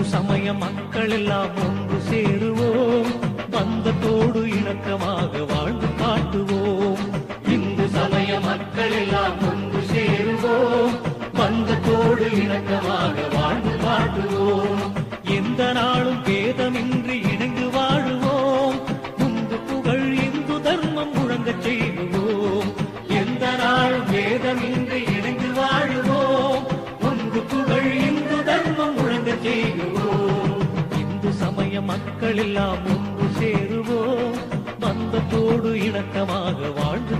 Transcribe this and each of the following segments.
இந்து சமய மக்கள் எல்லாம் ஒன்று சேருவோம். பந்தத்தோடு இணக்கமாக வாழ்ந்து காட்டுவோம். இந்து சமய மக்கள் எல்லாம் ஒன்று சேருவோம். பந்தத்தோடு இணக்கமாக வாழ்ந்து காட்டுவோம். எந்த நாளும் பேதமின்றி இணைந்து வாழுவோம். இந்து புகழ் இந்து தர்மம் முழங்க செய்வோம் எந்த நாளும் பேதமின்றி இணைந்து வாழுவோம். இந்து புகழ் இந்து தர்மம் முழங்க செய்வோம் மக்கள் எல்லாம் ஒன்று சேருவோம். வந்த பந்தத்தோடு இணக்கமாக வாழ்ந்து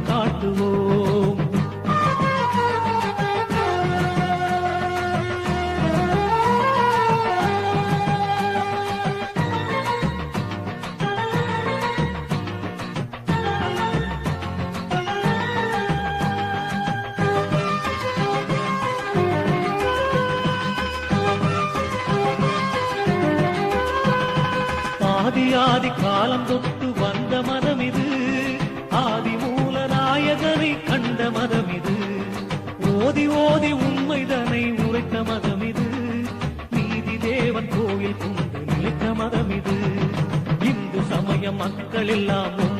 ஆதி ஆதி காலம் தொட்டு வந்த மதம் இது. ஆதி மூல நாயகனை கண்ட மதம் இது. ஓதி ஓதி உண்மைதனை உரைத்த மதம் இது. நீதி தேவன் கோவில் கொண்டு நிலைத்த மதம் இது. இந்து சமய மக்கள் எல்லாம்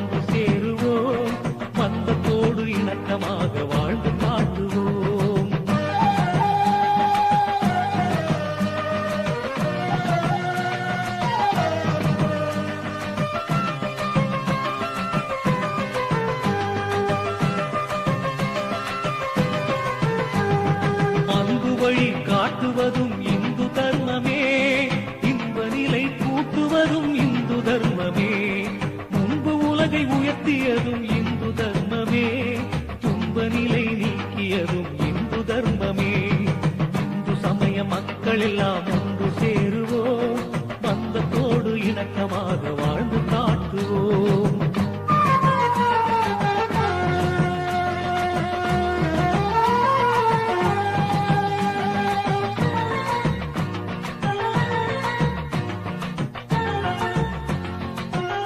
வழி காட்டுவதும் இந்து தர்மமே. இன்ப நிலை கூட்டுவதும் இந்து தர்மமே. முன்பு உலகை உயர்த்தியதும் இந்து தர்மமே. துன்ப நிலை நீக்கியதும் இந்து தர்மமே. இந்து சமய மக்கள் எல்லாம் ஒன்று சேருவோம். பந்தத்தோடு இணக்கமாக